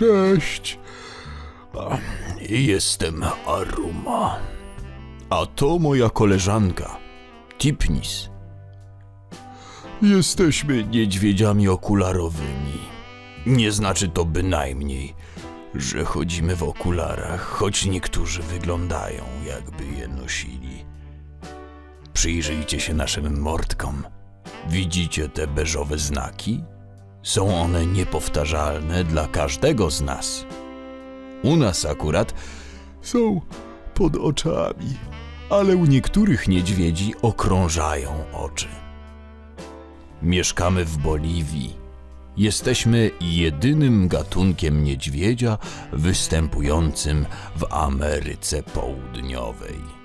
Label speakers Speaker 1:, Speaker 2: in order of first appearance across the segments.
Speaker 1: Cześć. Jestem Aruma. A to moja koleżanka, Tipnis. Jesteśmy niedźwiedziami okularowymi. Nie znaczy to bynajmniej, że chodzimy w okularach, choć niektórzy wyglądają, jakby je nosili. Przyjrzyjcie się naszym mordkom. Widzicie te beżowe znaki? Są one niepowtarzalne dla każdego z nas. U nas akurat są pod oczami, ale u niektórych niedźwiedzi okrążają oczy. Mieszkamy w Boliwii. Jesteśmy jedynym gatunkiem niedźwiedzia występującym w Ameryce Południowej.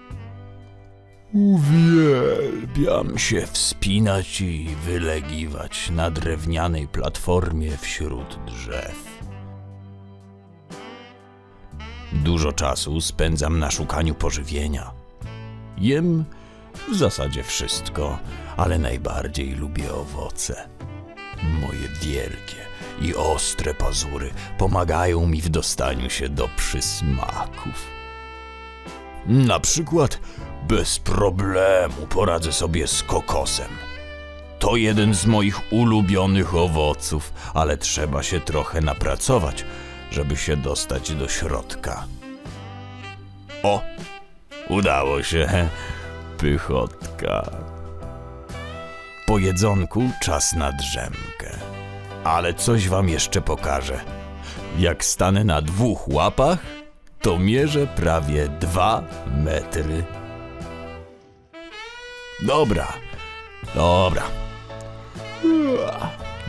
Speaker 1: Uwielbiam się wspinać i wylegiwać na drewnianej platformie wśród drzew. Dużo czasu spędzam na szukaniu pożywienia. Jem w zasadzie wszystko, ale najbardziej lubię owoce. Moje wielkie i ostre pazury pomagają mi w dostaniu się do przysmaków. Na przykład bez problemu poradzę sobie z kokosem. To jeden z moich ulubionych owoców, ale trzeba się trochę napracować, żeby się dostać do środka. O, udało się. Pychotka. Po jedzonku czas na drzemkę. Ale coś wam jeszcze pokażę. Jak stanę na dwóch łapach, to mierzę prawie dwa metry. Dobra, dobra.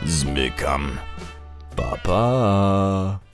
Speaker 1: Zmykam. Pa, pa.